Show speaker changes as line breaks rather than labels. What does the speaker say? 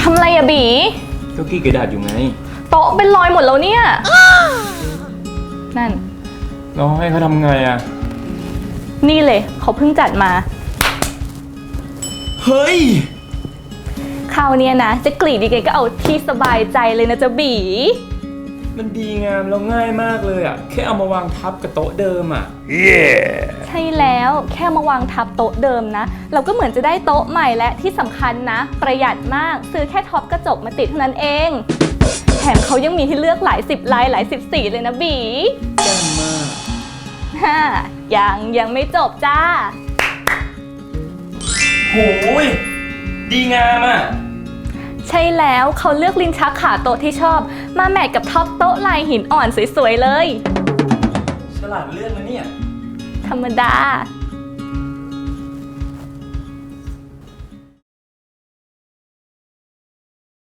ทำไรอะบี
ก็กี้กระดาษอยู่ไง
โต๊ะเป็นรอยหมดแล้วเนี่ย นั่น
แล้วให้เขาทำไงอะ
นี่เลย เขาเพิ่งจัดมา
เฮ้ย
คราวเนี้ยนะ จะกรีดยังไงก็เอาที่สบายใจเลยนะจ๊ะบี
มันดีงามแล้วง่ายมากเลยอะ แค่เอามาวางทับกับโต๊ะเดิมอะ
ใช่แล้วแค่มาวางทับโต๊ะเดิมนะ เราก็เหมือนจะได้โต๊ะใหม่และที่สำคัญนะ ประหยัดมากซื้อแค่ท็อปกระจกมาติดเท่านั้นเอง แถมเขายังมีให้เลือกหลายสิบลายหลายสิบสีเลยนะบี
แจ่มมาก
ฮ่ายังยังไม่จบจ้า
โหยดีงามอะ
ใช่แล้วเขาเลือกลิ้นชักขาโต๊ะที่ชอบ มาแมทกับท็อปโต๊ะลายหินอ่อนสวยๆเลย
ฉลาดเลือกนะเนี่ย
ธรรมดา